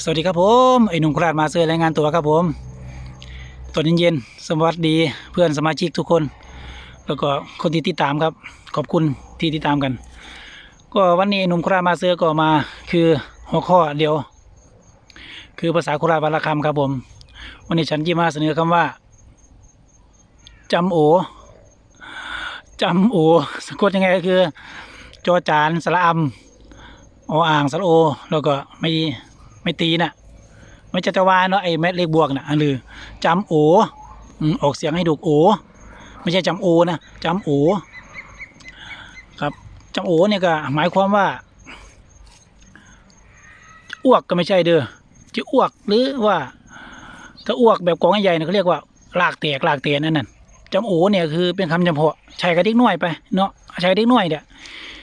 สวัสดีครับผมไอหนุ่มโคราชมาเซอร์รายงานตัวครับผมตอนเย็นๆสวัสดีเพื่อนสมาชิกทุกคน แล้วก็คนที่ติดตามครับ ขอบคุณที่ติดตามกัน ก็วันนี้ไอ้หนุ่มโคราชมาเซอร์ก็มาคือหัวข้อเดียว คือภาษาโคราชวรรณคำครับผม วันนี้ฉันจะมาเสนอคำว่าจำโอจำโอสะกดยังไงก็คือ จอจานสระอำออ่างสระโอ แล้วก็ไม่ ไม่ตีน่ะ ไม่จะจะวาเนาะไอ้แมทเลขบวกน่ะอันลือจำโออืออกเสียงให้ถูกโอ ไม่ใช่จำโอนะจำโอ ครับจำโอเนี่ยก็หมายความว่าอ้วกก็ไม่ใช่เด้อจะอ้วกหรือว่าถ้าอ้วกแบบกองใหญ่ๆเนี่ยเขาเรียกว่าลากแตกลากเตนนั่นน่ะจำโอเนี่ยคือเป็นคำจำเพาะใช้กับเด็กน้อยไปเนาะใช้เด็กน้อยเนี่ย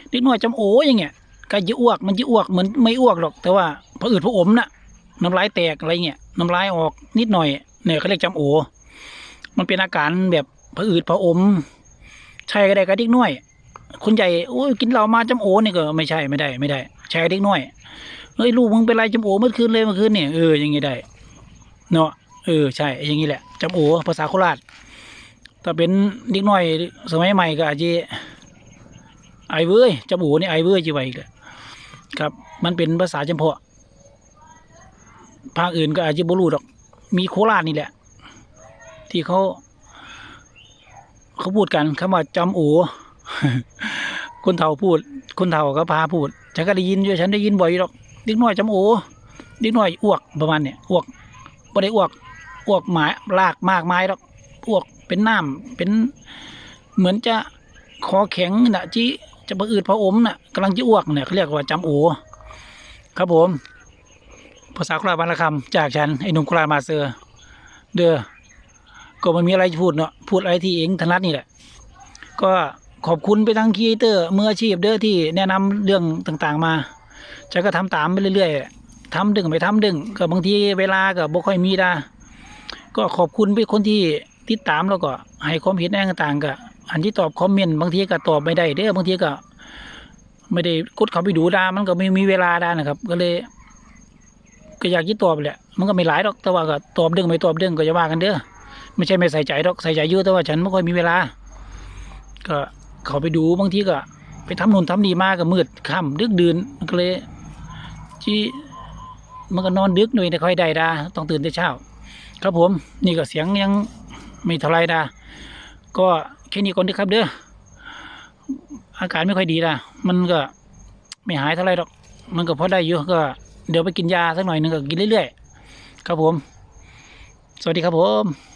เด็กน้อยจำโออย่างเงี้ย ก็จะอ้วกมันจะอ้วกเหมือนไม่อ้วกหรอก แต่ว่าพออืดพออมน่ะน้ำลายแตกอะไรเงี้ยน้ำลายออกนิดหน่อยเนี่ยเขาเรียกจำโอ มันเป็นอาการแบบพออืดพออมใช่ก็ได้กับเด็กน้อย คนใหญ่โอ้ยกินเหล้ามาจำโอนี่ก็ไม่ใช่ไม่ได้ไม่ได้ใช่กับเด็กน้อยเฮ้ยลูกมึงเป็นไรจำโอเมื่อคืนเลยเมื่อคืนเนี่ยเอออย่างงี้ได้เนาะเออใช่อย่างนี้แหละจำโอภาษาโคราชถ้าเป็นเด็กน้อยสมัยใหม่ก็อาจจะ ไอเว้ยจำโอนี่ไอเว้ยจีไว้อีกครับ มันเป็นภาษาจำเพาะภาคอื่นก็อาจจะบรูดอก มีโคราชนี่แหละ ที่เขา เขาพูดกันคำว่าจำโอคนเฒ่าพูด คนเฒ่าก็พาพูด ฉันก็ได้ยินอยู่ฉันได้ยินบ่อยหรอกเด็กน้อยจำโอเด็กน้อยอ้วกประมาณเนี่ยอ้วกบ่ได้อ้วกอ้วกหมายลากมากไม้หรอกอ้วกเป็นน้ำเป็นเหมือนจะคอแข็งนะจี จะประอืดพระอมน่ะกำลังจะอ้วกเนี่ยเขาเรียกว่าจำโอครับผม ภาษาคราบางละคำจากฉัน ไอ้หนุ่มคราชมาเซอร์ เด้อก็ไมันมีอะไรจะพูดเนาะพูดอะไรที่เองถนัดนี่แหละ ก็ขอบคุณไปทางครีเอเตอร์มืออาชีพเด้อที่แนะนำเรื่องต่างๆมาฉันก็ทำตามไปเรื่อยๆทำดึงไปทำดึงก็บางทีเวลาก็บ่ค่อยมีดาก็ขอบคุณไปคนที่ติดตามแล้วก็ให้ความเห็นแนต่างๆก็ อันที่ตอบคอมเมนต์บางทีก็ตอบไม่ได้เด้อบางทีก็ ไม่ได้กดเข้าไปดูดามันก็ไม่มีเวลาดานะครับ ก็เลย ก็อยากยิดตอบแหละมันก็ไม่หลายดอกแต่ว่าก็ตอบดึงไม่ตอบดึงก็จะว่ากันเด้อไม่ใช่ไม่ใส่ใจดอกใส่ใจเยอะแต่ว่าฉันไม่ค่อยมีเวลา ก็เขาไปดูบางทีก็ ไปทำนู่นทำนี่มาก็มืดค่ำดึกดื่นมันก็เลยที่มันก็นอนดึกหน่อยแต่ค่อยได้ดาต้องตื่นแต่เช้า ครับผมนี่ก็เสียงยังไม่เท่าไรดา ก็แค่นี้ก่อนเด้อครับเด้ออาการไม่ค่อยดีนะมันก็ไม่หายเท่าไรหรอก มันก็พอได้อยู่ก็ เดี๋ยวไปกินยาสักหน่อยหนึงก็กินเรื่อยๆ ครับผม สวัสดีครับผม